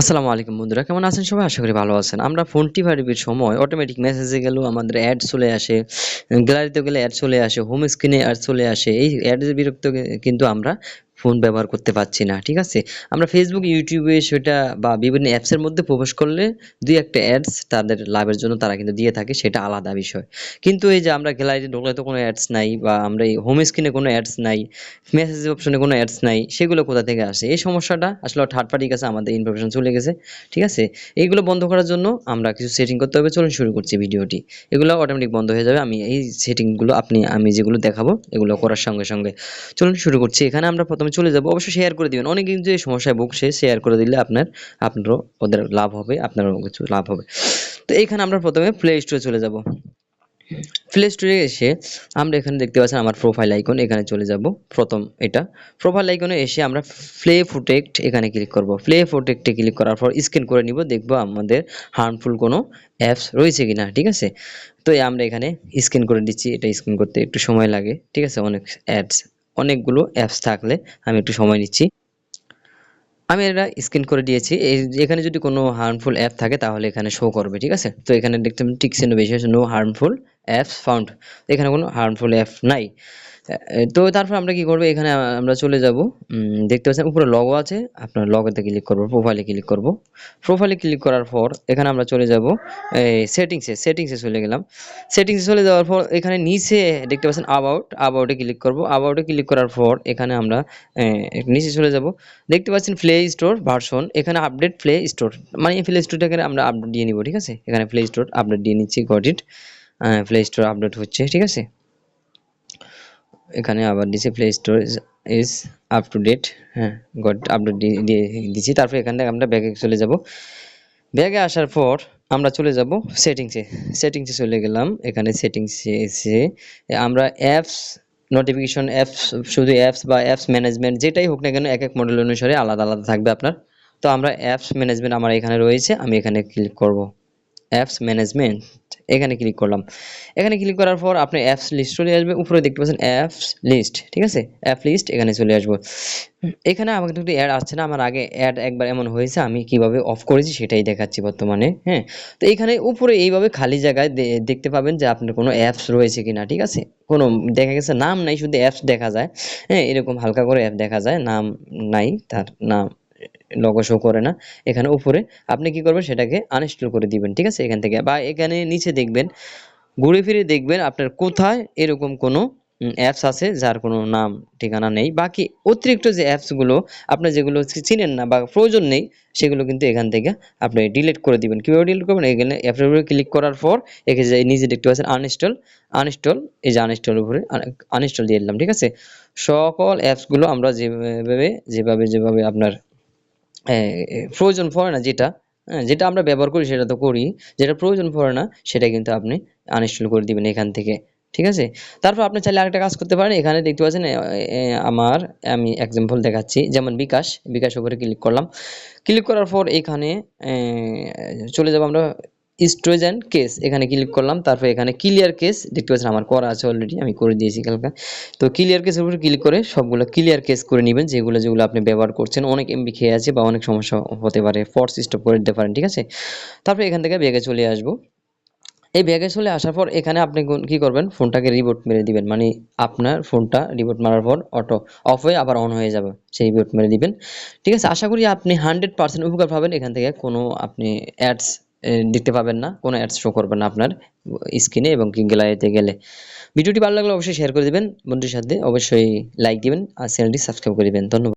আসসালামু আলাইকুম বন্ধুরা, কেমন আছেন সবাই? আশা করি ভালো আছেন। আমরা ফোন টিপারিপির সময় অটোমেটিক মেসেজে গেলেও আমাদের অ্যাড চলে আসে গ্যালারিতে গেলে অ্যাড চলে আসে হোম স্ক্রিনে অ্যাড চলে আসে, এই অ্যাডের বিরক্ত কিন্তু আমরা ফোন ব্যবহার করতে পারছি না, ঠিক আছে? আমরা ফেসবুক ইউটিউবে সেটা বা বিভিন্ন অ্যাপসের মধ্যে প্রবেশ করলে দুই একটা অ্যাডস তাদের লাভের জন্য তারা কিন্তু দিয়ে থাকে, সেটা আলাদা বিষয়। কিন্তু এই যে আমরা গ্যালারিতে ঢুকলে তো কোনো অ্যাডস নাই বা আমরা এই হোম স্ক্রিনে কোনো অ্যাডস নাই মেসেজ অপশনে কোনো অ্যাডস নাই, সেগুলো কোথা থেকে আসে? এই সমস্যাটা আসলে থার্ড পার্টির কাছে আমাদের ইনফরমেশন চলে গেছে, ঠিক আছে? এইগুলো বন্ধ করার জন্য আমরা কিছু সেটিং করতে হবে, চলুন শুরু করছি ভিডিওটি। এগুলো অটোমেটিক বন্ধ হয়ে যাবে, আমি এই সেটিংগুলো আপনি, আমি যেগুলো দেখাবো, এগুলো করার সঙ্গে সঙ্গে। চলুন শুরু করছি, এখানে আমরা প্রথমে চলে যাব অবশ্যই শেয়ার করে দিবেন। অনেক কিন্তু এই সমস্যায় ভুগছে শেয়ার করে দিলে আপনার, আপনারও ওদের লাভ হবে, আপনারও কিছু লাভ হবে। তো এইখানে আমরা প্রথমে প্লে স্টোরে চলে যাব। প্লে স্টোরে এসে আমরা এখানে দেখতে পাচ্ছেন আমার প্রোফাইল আইকন এখানে চলে যাব। প্রথম এটা। প্রোফাইল আইকনে এসে আমরা প্লে ফুটেক্ট এখানে ক্লিক করব। প্লে ফুটেক্টে ক্লিক করার পর স্ক্যান করে নিব, দেখব আমাদের হার্মফুল কোনো অ্যাপস রয়েছে কিনা, ঠিক আছে? তো আমরা এখানে স্ক্যান করে দিচ্ছি। এটা স্ক্যান করতে একটু সময় লাগে, ঠিক আছে? অনেক অ্যাডস অনেকগুলো অ্যাপস থাকলে আমি একটু সময় নিচ্ছি। আমি এটা স্ক্রিন করে দিয়েছি। এই এখানে যদি কোনো হার্মফুল অ্যাপ থাকে তাহলে এখানে শো করবে, ঠিক আছে? তো এখানে দেখতে টিক চিহ্ন বেশি আছে নো হার্মফুল অ্যাপস ফাউন্ড এখানে কোনো হার্মফুল অ্যাপ নাই। তো তারপর আমরা কি করব? এখানে আমরা চলে যাব। দেখতে পাচ্ছেন, উপরে লগো আছে। আপনার লগোতে ক্লিক করব প্রোফাইলে ক্লিক করব। প্রোফাইলে ক্লিক করার পর এখানে আমরা চলে যাব। এই সেটিংসে সেটিংসে চলে গেলাম। সেটিংসে চলে যাওয়ার পর এখানে নিচে দেখতে পাচ্ছেন আবাউট অ্যাবাউটে ক্লিক করব। অ্যাবাউটে ক্লিক করার পর এখানে আমরা নিচে চলে যাব। দেখতে পাচ্ছেন প্লে স্টোর ভার্সন এখানে আপডেট প্লে স্টোর মানে প্লে স্টোরটাকে আমরা আপডেট দিয়ে নিব, ঠিক আছে? এখানে প্লে স্টোর আপডেট দিয়ে নিচ্ছি got it play store update হচ্ছে, ঠিক আছে? এখানে আবার দিছে play store is up to date হ্যাঁ গড আপডেট দিয়ে দিচ্ছি তারপর এখান থেকে আমরা ব্যাগে চলে যাব। ব্যাগে আসার পর আমরা চলে যাব সেটিংসে সেটিংসে চলে গেলাম। এখানে সেটিংসে এসে আমরা অ্যাপস নোটিফিকেশন অ্যাপস শুধু অ্যাপস বা অ্যাপস ম্যানেজমেন্ট যেটাই হোক না কেন এক এক মডেল অনুসারে আলাদা আলাদা থাকবে আপনার। তো আমরা অ্যাপস ম্যানেজমেন্ট আমার এখানে রয়েছে, আমি এখানে ক্লিক করব। অ্যাপস ম্যানেজমেন্ট এখানে ক্লিক করলাম। এখানে ক্লিক করার পর আপনি অ্যাপস লিস্ট চলে আসবে। উপরে দেখতে পাচ্ছেন অ্যাপস লিস্ট ঠিক আছে? অ্যাপ লিস্ট এখানে চলে আসব। এখানে আমাকে একটু অ্যাড আসছে না। আমার আগে অ্যাড একবার এমন হয়েছে। আমি কীভাবে অফ করেছি সেটাই দেখাচ্ছি বর্তমানে হ্যাঁ? তো এখানে উপরে এইভাবে খালি জায়গায় দেখতে পাবেন যে আপনার কোনো অ্যাপস রয়েছে কিনা, ঠিক আছে? কোনো দেখা গেছে নাম নাই, শুধু অ্যাপস দেখা যায়। হ্যাঁ এরকম হালকা করে অ্যাপ দেখা যায়। নাম নাই, তার নাম লগো শো করে না, এখানে উপরে আপনি কি করবেন সেটাকে আনইনস্টল করে দিবেন, ঠিক আছে? এখান থেকে বা এখানে নিচে দেখবেন, ঘুরে ফিরে দেখবেন আপনার কোথায় এরকম কোনো অ্যাপস আছে যার কোনো নাম, ঠিকানা নেই। বাকি অতিরিক্ত যে অ্যাপসগুলো আপনি যেগুলো চিনেন না বা প্রয়োজন নেই, সেগুলো কিন্তু এখান থেকে আপনি ডিলিট করে দিবেন। কীভাবে ডিলিট করবেন? এখানে অ্যাপের উপরে ক্লিক করার পর এখানে যে নিজে দেখতে পাচ্ছেন আনইনস্টল আনইনস্টল এই যে আনইনস্টল উপরে আনইনস্টল দিয়ে দিলাম, ঠিক আছে? সকল অ্যাপসগুলো আমরা যেভাবে যেভাবে যেভাবে আপনার প্রয়োজন পড়ে না যেটা হ্যাঁ যেটা আমরা ব্যবহার করি সেটা তো করি, যেটা প্রয়োজন পড়ে না সেটা কিন্তু আপনি আনইনস্টল করে দিবেন এখান থেকে, ঠিক আছে? তারপর আপনি চাইলে আরেকটা কাজ করতে পারেন, এখানে দেখতে পাচ্ছেন আমার, আমি এক্সাম্পল দেখাচ্ছি, যেমন বিকাশ বিকাশ উপরে ক্লিক করলাম ক্লিক করার পর এখানে চলে যাব আমরা স্টোরেজ অ্যান্ড কেস এখানে ক্লিক করলাম, তারপর এখানে ক্লিয়ার কেস দেখতে পাচ্ছেন, আমার করা আছে অলরেডি আমি করে দিয়েছি কালকে। তো ক্লিয়ার কেসের উপরে ক্লিক করে সবগুলো ক্লিয়ার কেস করে নেবেন, যেগুলো যেগুলো আপনি ব্যবহার করছেন, অনেক এমবি খেয়ে আছে বা অনেক সমস্যা হতে পারে ফোর্স স্টপ করে দিতে পারেন, ঠিক আছে? তারপর এখান থেকে ব্যাগে চলে আসব। এই ব্যাগে চলে আসার পর এখানে আপনি কি করবেন? ফোনটাকে রিবোট মেরে দিবেন মানে আপনার ফোনটা রিবোট মারার পর অটো অফ হয়ে আবার অন হয়ে যাবে, সেই রিবোট মেরে দিবেন। ঠিক আছে? আশা করি আপনি হান্ড্রেড পার্সেন্ট উপকার পাবেন, এখান থেকে কোনো আপনি অ্যাডস দেখতে পাবেন না। কোনো অ্যাডস শো করবে না আপনার স্ক্রিনে এবং কি গ্যালারিতে গেলে। ভিডিওটি ভালো লাগলে অবশ্যই শেয়ার করে দেবেন। বন্ধুর সাথে অবশ্যই লাইক দিবেন আর চ্যানেলটি সাবস্ক্রাইব করে দেবেন। ধন্যবাদ।